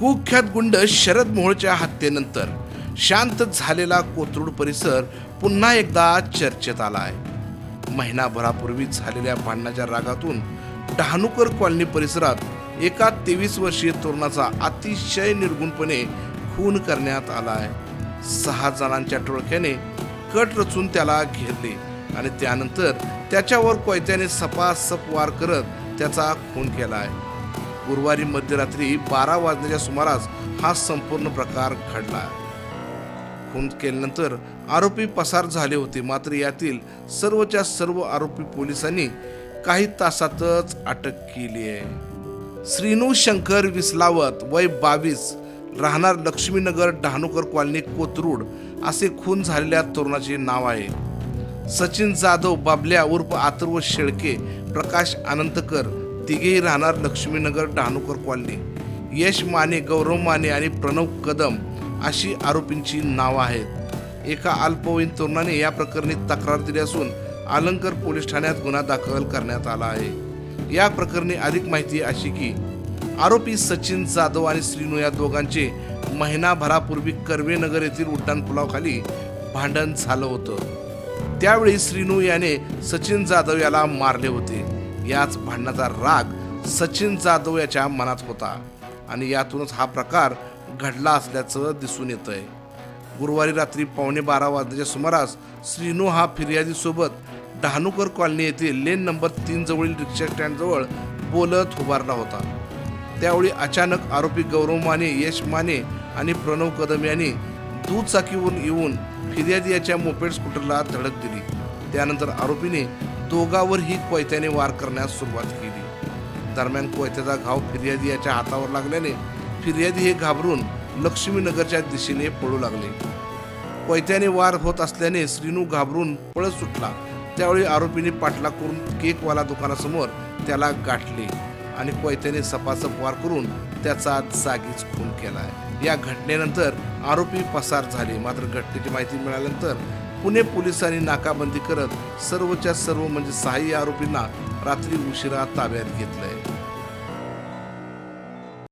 कुख्यात गुंड शरद मोहोळच्या हत्येनंतर शांत झालेला कोथरूड परिसर पुन्हा एकदा चर्चेत आला आहे महिनाभरापूर्वी झालेल्या भांडणाच्या रागातून डहाणूकर कॉलनी परिसरात एका तेवीस वर्षीय तरुणाचा अतिशय निर्गुणपणे खून करण्यात आला आहे सहा जणांच्या टोळक्याने कट रचून त्याला घेरले आणि त्यानंतर त्याच्यावर कोयत्याने सपासप वार करत त्याचा खून केला आहे गुरुवारी मध्यरात्री बारा वाजण्याच्या सुमारास हा संपूर्ण प्रकार घडला. खून केल्यानंतर आरोपी पसार झाले होते. मात्र यातील सर्वच्या सर्व आरोपी पोलिसांनी काही तासातच अटक केली आहे. श्रीनू शंकर विसलावत वय बावीस राहणार लक्ष्मीनगर डहाणूकर कॉलनी कोथरूड असे खून झालेल्या तरुणाचे नाव आहे. सचिन जाधव बाबल्या उर्फ आतर्व शेळके प्रकाश आनंदकर तिघेही राहणार लक्ष्मीनगर डहाणूकर कॉलनी. यश माने गौरव माने आणि प्रणव कदम अशी आरोपींची नावं आहेत. एका अल्पवयीन तरुणाने या प्रकरणी तक्रार दिली असून अलंकर पोलीस ठाण्यात गुन्हा दाखल करण्यात आला आहे. या प्रकरणी अधिक माहिती अशी की आरोपी सचिन जाधव आणि श्रीनू या दोघांचे महिनाभरापूर्वी कर्वेनगर येथील उड्डाणपुलाखाली भांडण झालं होतं. त्यावेळी श्रीनू याने सचिन जाधव याला मारले होते. याच भांडणाचा राग सचिन जाधव याच्या मनात होता. आणि यातूनच हा प्रकार घडला असल्याचं दिसून येत आहे गुरुवारी रात्री पावणे बारा वाजण्याच्या सुमारास श्रीनू हा फिर्यादीसोबत डहाणूकर कॉलनी येथील लेन नंबर तीन जवळील रिक्षा स्टँडजवळ बोलत उभारला होता. त्यावेळी अचानक आरोपी गौरव माने यश माने आणि प्रणव कदम यांनी दुचाकीवरून येऊन फिर्यादी याच्या मोपेड स्कूटरला धडक दिली. त्यानंतर आरोपीने दोघांवरही कोयत्याने वार करण्यास सुरुवात केली. दरम्यान कोयत्याचा घाव फिर्यादी याच्या हातावर लागल्याने फिर्यादी हे घाबरून लक्ष्मीनगरच्या दिशेने पळू लागले. कोयत्याने वार होत असल्याने श्रीनू घाबरून पळत सुटला. त्यावेळी आरोपीने पाठलाग करून केकवाला दुकानासमोर त्याला गाठले आणि कोयत्याने सपासप वार करून त्याचा जागीच खून केला या घटनेनंतर आरोपी पसार झाले. मात्र घटनेची माहिती मिळाल्यानंतर पुणे पोलिसांनी नाकाबंदी करत सर्वच्या सर्व म्हणजे सहाही आरोपींना रात्री उशिरा ताब्यात घेतलंय.